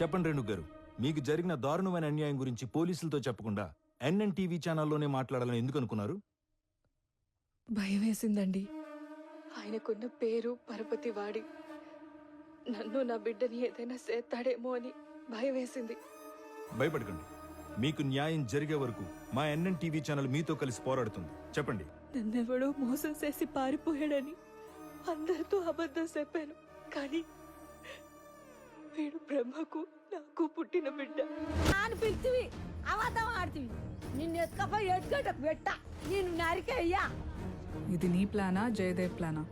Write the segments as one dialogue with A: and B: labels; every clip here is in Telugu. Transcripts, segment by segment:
A: చెప్పండి రేణు గారు మీకు జరిగిన దారుణమైన అన్యాయం గురించి పోలీసులతో చెప్పకుండా ఎన్ఎన్ టీవీ ఛానల్లోనే మాట్లాడాలని ఎందుకు అనుకున్నారు?
B: భయం వేసిందండి. ఆయనకున్న పేరు పరపతి వాడి. నన్ను నా బిడ్డని ఏదైనా చేస్తాడేమో అని భయం వేసింది.
A: భయపడకండి. మీకు న్యాయం జరిగే వరకు మా ఎన్ఎన్ టీవీ ఛానల్ మీతో కలిసి పోరాడుతుంది. చెప్పండి.
B: నన్నెవడో మోసం చేసి పారిపోయాడని అందరితో అబద్ధం చెప్పాను. కానీ వీడు బ్రహ్మకు నాకు పుట్టిన బిడ్డ.
C: అని పిలిచివి అబద్ధం ఆడుతుంది నిన్ను ఎత్తుకపోయి ఎత్తుకటకు పెట్ట. నేను నరికేయ్యా
D: ఇది నీ ప్లానా జయదేవ్ ప్లానా?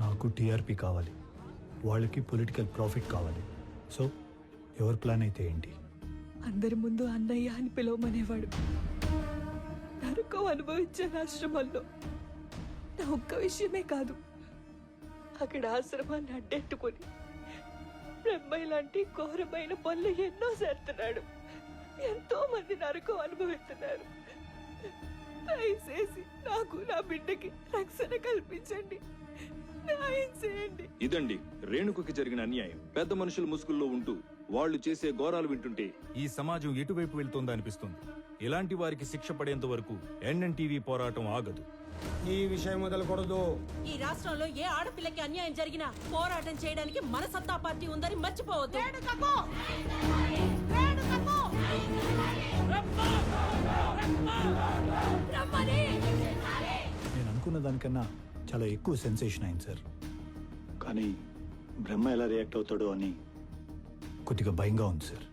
E: నాకు టీఆర్పీ కావాలి. వాళ్ళకి పొలిటికల్ ప్రాఫిట్ కావాలి. సో ఎవరి ప్లాన్ అయితే ఏంటి?
B: అందరి ముందు అన్నయ్య అని పిలవమనేవాడు. నరకం అనుభవించే ఆశ్రమంలో నా ఒక్క విషయమే కాదు అక్కడ ఆశ్రమాన్ని అడ్డెట్టుకొని బ్రహ్మయ్య లాంటి ఘోరమైన పనులు ఎన్నో చేస్తున్నాడు. ఎంతో మంది నరకం అనుభవిస్తున్నారు. దయచేసి నాకు నా బిడ్డకి రక్షణ కల్పించండి. న్యాయం చేయండి.
A: ఇదండి రేణుకకి జరిగిన అన్యాయం. పెద్ద మనుషుల ముసుగుల్లో ఉంటూ వాళ్ళు చేసే ఘోరాలు వింటుంటే ఈ సమాజం ఎటువైపు వెళ్తుందా అనిపిస్తుంది ఇలాంటి వారికి శిక్ష పడేంత వరకు ఎన్ఎన్ టీవీ పోరాటం ఆగదు.
F: ఈ విషయం మొదలకూడదు.
G: ఈ రాష్ట్రంలో ఏ ఆడపిల్లకి అన్యాయం జరిగినా పోరాటం చేయడానికి మన సత్తా పార్టీ ఉందని మర్చిపోవద్దు.
E: నేను అనుకున్న దానికన్నా చాలా ఎక్కువ సెన్సేషన్ అయింది సార్. కానీ బ్రహ్మ ఎలా రియాక్ట్ అవుతాడో అని కొద్దిగా భయంగా ఉంది సార్.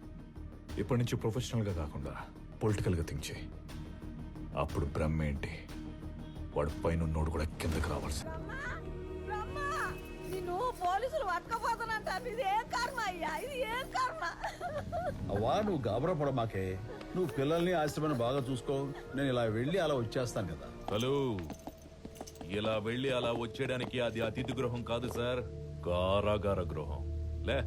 H: ఇప్పటి నుంచి ప్రొఫెషనల్గా కాకుండా పొలిటికల్గా థింక్ చేయి. అప్పుడు బ్రహ్మ ఏంటి? వాడు పైన ఉన్నోడు కూడా కిందకి రావాల్సి
C: బ్రహ్మ నిన్ను పోలీసులు పట్టుకపోతానంటారు ఇది ఏం కర్మ అయ్యా? ఇది ఏం కర్మ?
I: అవ్వా నువ్వు గాబరా పడమాకే. నువ్వు పిల్లల్ని ఆశ్రమాన్ని బాగా చూసుకో. నేను ఇలా వెళ్ళి అలా వచ్చేస్తాను కదా.
H: హలో. ఇలా వెళ్ళి అలా వచ్చేయడానికి అది అతిథి గృహం కాదు సార్. కారాగార గృహం. లే.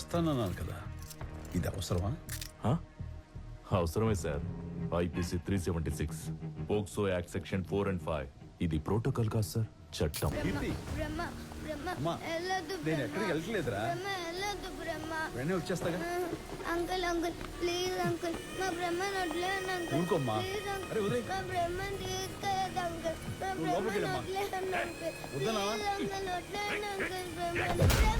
I: వస్తానన్నాను కదా. ఇది అవసరమా?
H: హ? అవసరమే sir. IPC three seventy six POCSO act section four and five. ఇది ప్రోటోకాల్ కాదు సార్ చట్టం.
I: కీర్తి
J: బ్రహ్మ బ్రహ్మ
I: అమ్మా,
J: వెళ్ళొద్దు
I: నేను
J: బ్రహ్మ.
I: ఎక్కడికి వెళ్ళట్లేదురా.
J: బ్రహ్మ వెళ్ళొద్దు బ్రహ్మ.
I: వెంటనే వచ్చేస్తాగా.
J: Uncle uncle please uncle. మా వదిలేయండి అంకుల్.
I: ఊరుకోమ్మా.
J: Please uncle.
I: అరే, వదిలేయ్.
J: మా బ్రహ్మను తీసుకెళ్ళదు అంకుల్. మా
I: నువ్వు లోపలికి
J: బ్రహ్మను
I: వెళ్ళమ్మా.
J: వదిలేయండి అంకుల్.
I: వద్దనా?
J: ప్లీజ్ అంకుల్ వదిలేయండి అంకుల్.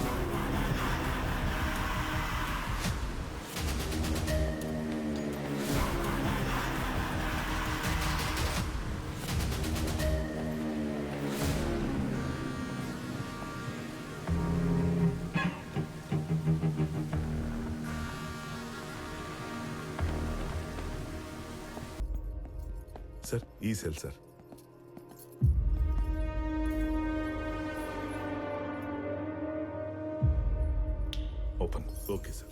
H: సార్. ఈ cell sir. Open. Okay sir.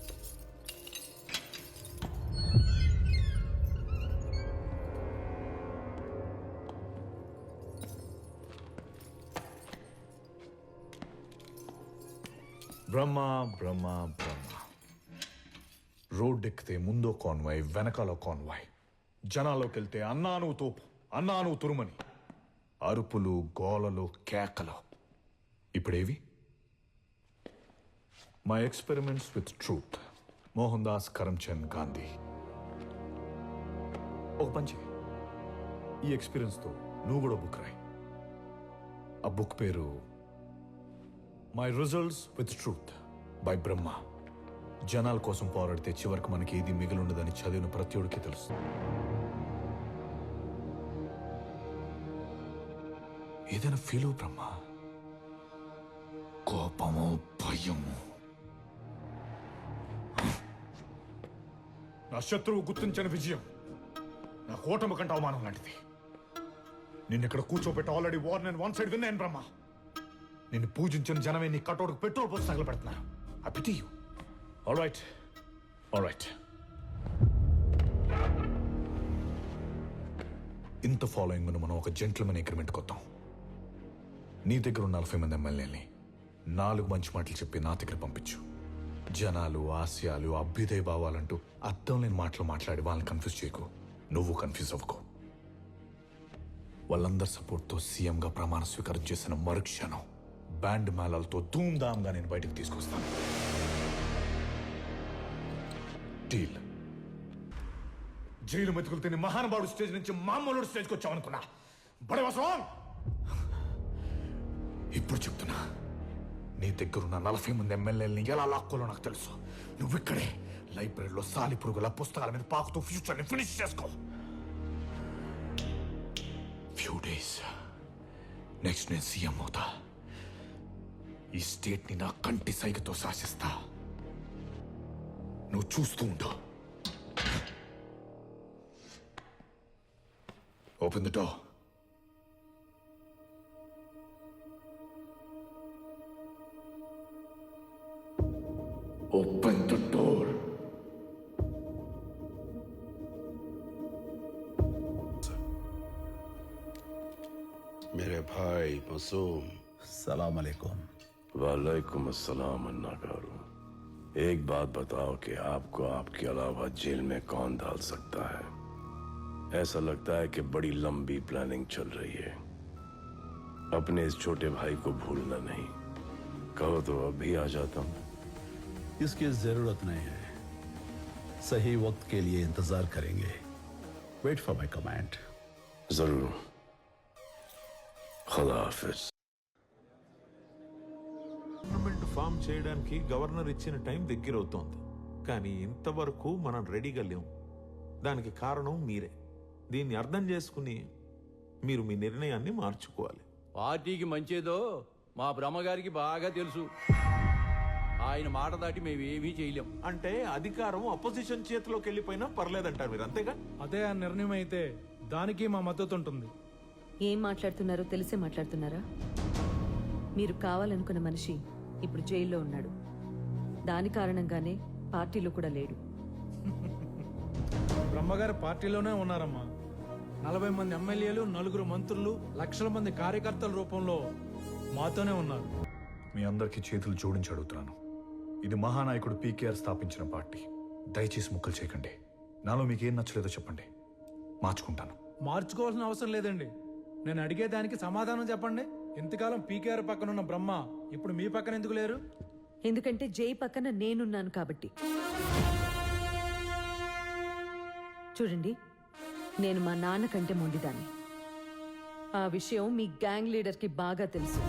H: Brahma Brahma Brahma. Road ఎక్కితే ముందో కాన్వాయ్ వెనకాల కాన్వాయ్. జనాల్లోకి వెళ్తే అన్నాను తోపు అన్నాను తురుమని. అరుపులు గోలలు కేకలు. ఇప్పుడేవి? My experiments with truth Mohan Das Karamchand Gandhi. ఒక పంచి. ఈ ఎక్స్పీరియన్స్తో నువ్వు కూడా బుక్ రాయి. ఆ బుక్ పేరు my results with truth by Brahma జనాల కోసం పోరాడితే చివరికి మనకి ఏది మిగిలి ఉండదని చదివిన ఒడికి తెలుసు ఏదైనా ఫీల్ అవు బ్రహ్మ? కోపము భయము? నా శత్రువు గుర్తించిన విజయం. నా కూటమి కంటే అవమానం లాంటిది. నిన్ను ఇక్కడ కూర్చోబెట్టి ఆల్రెడీ వార్ నేను వన్ సైడ్ విన్నాను బ్రహ్మ. నిన్ను పూజించిన జనమే నీ కటోడుకు పెట్రోల్ పోసి తగలబెడుతున్నారు. I All right. All right all right ఇంత ఫాలోయింగ్ మనం మనం ఒక జెంట్లమెన్ అగ్రిమెంట్ కొత్తాం నీ దగ్గర ఉన్న నలభై మంది ఎమ్మెల్యేని నాలుగు మంచి మాటలు చెప్పి నా దగ్గర పంపించు. జనాలు ఆశయాలు అభ్యుదయ భావాలంటూ అర్థం లేని మాటలు మాట్లాడి వాళ్ళని కన్ఫ్యూజ్ చేయకు. నువ్వు కన్ఫ్యూజ్ అవ్వకు. వాళ్ళందరి సపోర్ట్తో సీఎంగా ప్రమాణ స్వీకారం చేసిన మరుక్షణం బ్యాండ్ మేళాలతో ధూమ్ధామ్గా నేను బయటకు తీసుకొస్తాను. డీల్. జైలు మెతుకులు తిని మహానుభావుడు స్టేజ్ నుంచి మామూలు స్టేజ్కి వచ్చామనుకున్నా బడే వాసవం ఇప్పుడు చెప్తున్నా. నీ దగ్గరున్న నలభై మంది ఎమ్మెల్యేలని ఎలా లాక్కోలో నాకు తెలుసు. నువ్వు ఇక్కడే లైబ్రరీలో సాలి పురుగుల పుస్తకాల మీద పాకుతూ ఫ్యూచర్ని ఫినిష్ చేసుకో. ఫ్యూ డేస్ నెక్స్ట్ నేను సీఎం అవుతా. ఈ స్టేట్ని నా కంటి సైగతో శాసిస్తా. నువ్వు చూస్తూ ఉండు open the door Open the door.
K: मेरे भाई मासूम
I: సలాం అలైకుం
K: वालेकुम अस्सलाम अन्ना गारू एक बात बताओ कि आपको आपके अलावा जेल में कौन डाल सकता है? ऐसा लगता है कि बड़ी लंबी प्लानिंग चल रही है। अपने इस छोटे भाई को भूलना नहीं। कहो तो अभी आ जाता हूँ।
I: इसकी ज़रूरत नहीं है। सही वक्त के लिए इंतज़ार करेंगे। वेट फॉर माई कमांड
K: ज़रूर। खुदा हाफिज।
L: చేయడానికి గవర్నర్ ఇచ్చిన టైం దగ్గరవుతోంది. కానీ ఇంతవరకు మనం రెడీగా లేం. దానికి కారణం మీరే. దీన్ని అర్థం చేసుకుని మీరు మీ నిర్ణయాన్ని మార్చుకోవాలి.
A: పార్టీకి మంచేదో మా బ్రహ్మగారికి బాగా తెలుసు. ఆయన మాట దాటి మేము ఏమీ చేయలేం.
L: అంటే అధికారం అపోజిషన్ చేతిలోకి వెళ్ళిపోయినా పర్లేదంటారు మీరు అంతేగా?
F: అదే ఆ నిర్ణయం అయితే దానికి మా మద్దతు ఉంటుంది.
M: ఏం మాట్లాడుతున్నారో తెలిసే మాట్లాడుతున్నారా? మీరు కావాలనుకున్న మనిషి ఇప్పుడు జైల్లో ఉన్నాడు. దాని కారణంగానే పార్టీలో కూడా లేడు.
F: బ్రహ్మగారి పార్టీలోనే ఉన్నారమ్మా. నలభై మంది ఎమ్మెల్యేలు నలుగురు మంత్రులు లక్షల మంది కార్యకర్తల రూపంలో మాతోనే ఉన్నారు.
H: మీ అందరికీ చేతులు జోడించి అడుగుతున్నాను. ఇది మహానాయకుడు పీకేఆర్ స్థాపించిన పార్టీ. దయచేసి ముక్కలు చేయకండి. నాలో మీకు ఏం నచ్చలేదో చెప్పండి. మార్చుకుంటాను.
F: మార్చుకోవాల్సిన అవసరం లేదండి. నేను అడిగే దానికి సమాధానం చెప్పండి. ఇంతకాలం పీకేఆర్ పక్కన ఉన్న బ్రహ్మ ఇప్పుడు మీ పక్కన ఎందుకు లేరు?
M: ఎందుకంటే జై పక్కన నేనున్నాను కాబట్టి. చూడండి నేను మా నాన్న కంటే మొండిదాన్ని. ఆ విషయం మీ గ్యాంగ్ లీడర్కి బాగా తెలుసు.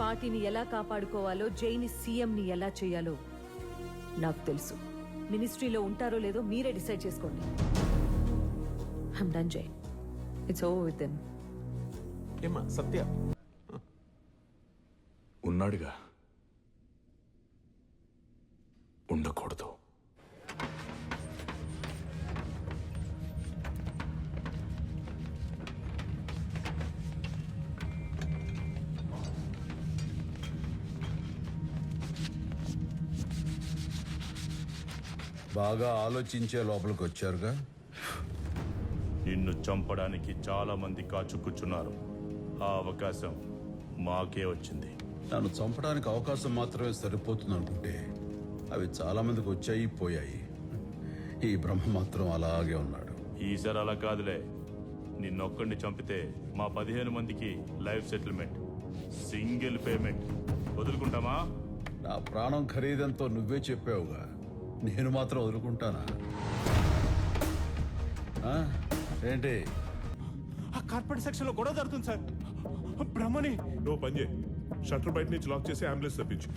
M: పార్టీని ఎలా కాపాడుకోవాలో జైని సీఎంని ఎలా చేయాలో నాకు తెలుసు. మినిస్ట్రీలో ఉంటారో లేదో మీరే డిసైడ్ చేసుకోండి. హమ్ డన్ జై. It's over with them.
L: ఏమా సత్య.
H: ఉన్నాడుగా. ఉండకూడదు.
I: బాగా ఆలోచించే లోపలికి వచ్చారుగా
K: నిన్ను చంపడానికి చాలా మంది కాచుకుచున్నారు ఆ అవకాశం మాకే వచ్చింది.
I: నన్ను చంపడానికి అవకాశం మాత్రమే సరిపోతుంది అనుకుంటే అవి చాలా మందికి వచ్చాయి పోయాయి. ఈ బ్రహ్మ మాత్రం అలాగే ఉన్నాడు.
K: ఈసారి అలా కాదులే. నిన్నొక్కడిని చంపితే మా పదిహేను మందికి లైఫ్ సెటిల్మెంట్ సింగిల్ పేమెంట్. వదులుకుంటామా?
I: నా ప్రాణం ఖరీదంతో నువ్వే చెప్పావుగా. నేను మాత్రం వదులుకుంటానా? ఆ? ఏంటి?
L: ఆ కార్పెట్ సెక్షన్లో గొడవ జరుగుతుంది సార్. బ్రహ్మని
K: నువ్వు పని చేయి. షట్టర్ బయట నుంచి లాక్ చేసి అంబులెన్స్ తెప్పించు.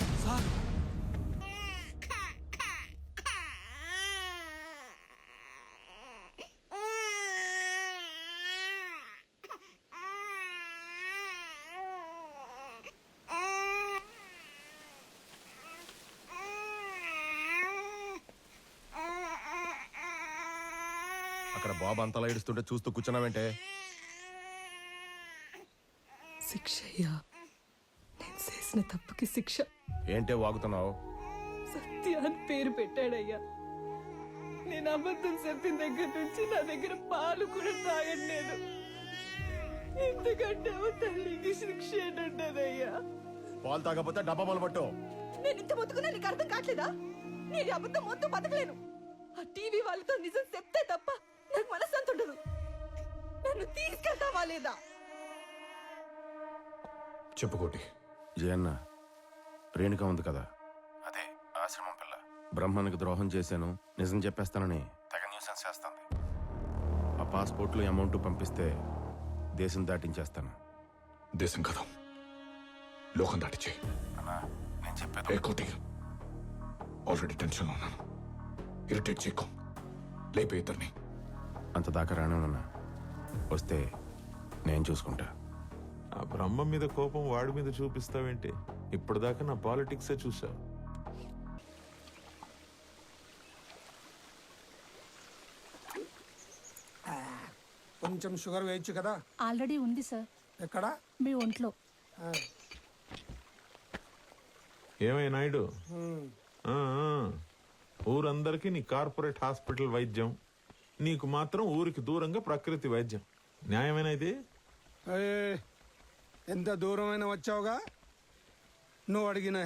H: అక్కడ
N: అక్కడ బాబు అంతలా ఏడుస్తుంటే చూస్తూ కూర్చున్నావంటే?
B: శిక్ష అయ్యా నేను చేసిన తప్పుకి శిక్ష.
N: ఏంటే వాగుతున్నావు?
B: సత్య అని పేరు పెట్టాడయ్యా. నేను అబద్ధం చెప్పిన దగ్గర నుంచి నా దగ్గర పాలు కూడా తాగట్లేదు ఎందుకంటే తల్లికి శిక్ష ఏంటంటదయ్యా.
N: పాలు తాగకపోతే డబ్బా పాలు పట్టు.
B: నేను ఇంత బతుకున్నా నీకు అర్థం కావట్లేదా? నేను అబద్ధం మొత్తం బతకలేను. ఆ టీవీ వాళ్ళతో నిజం చెప్తే తప్ప నాకు మనశ్శాంతి ఉండదు. నన్ను తీసుకెళ్తావా లేదా?
H: చెప్పు కోటి.
N: జయన్న రేణుక ఉంది కదా? అదే ఆశ్రమం పిల్ల. బ్రహ్మానికి ద్రోహం చేశాను నిజం చెప్పేస్తానని తెగ న్యూసెన్స్ చేస్తుంది. ఆ పాస్పోర్ట్లు అమౌంట్ పంపిస్తే దేశం దాటించేస్తాను.
H: దేశం కదా. లోకం దాటి చేయి
N: నేను చెప్పేది
H: ఏ కోటి? ఆల్రెడీ టెన్షన్లో ఉన్నాను. ఇరిటేట్ చేయకు. లేపే ఇద్దరిని.
N: అంత దాకా రానే ఉన్నా వస్తే నేను చూసుకుంటా.
L: ఆ బ్రహ్మ మీద కోపం వాడి మీద చూపిస్తావేంటి? ఇప్పటిదాకా నా పాలిటిక్సే చూసావు
O: కొంచెం షుగర్ వేయచ్చు కదా?
B: ఆల్రెడీ ఉంది సార్.
O: ఎక్కడ?
B: మీ ఒంట్లో.
L: ఏమై నాయుడు? ఆ, ఆ. ఊరందరికీ నీ కార్పొరేట్ హాస్పిటల్ వైద్యం. నీకు మాత్రం ఊరికి దూరంగా ప్రకృతి వైద్యం. న్యాయమేనా ఇది?
O: ఏ, ఎంత దూరమైన వచ్చావుగా? నువ్వు అడిగిన హెల్ప్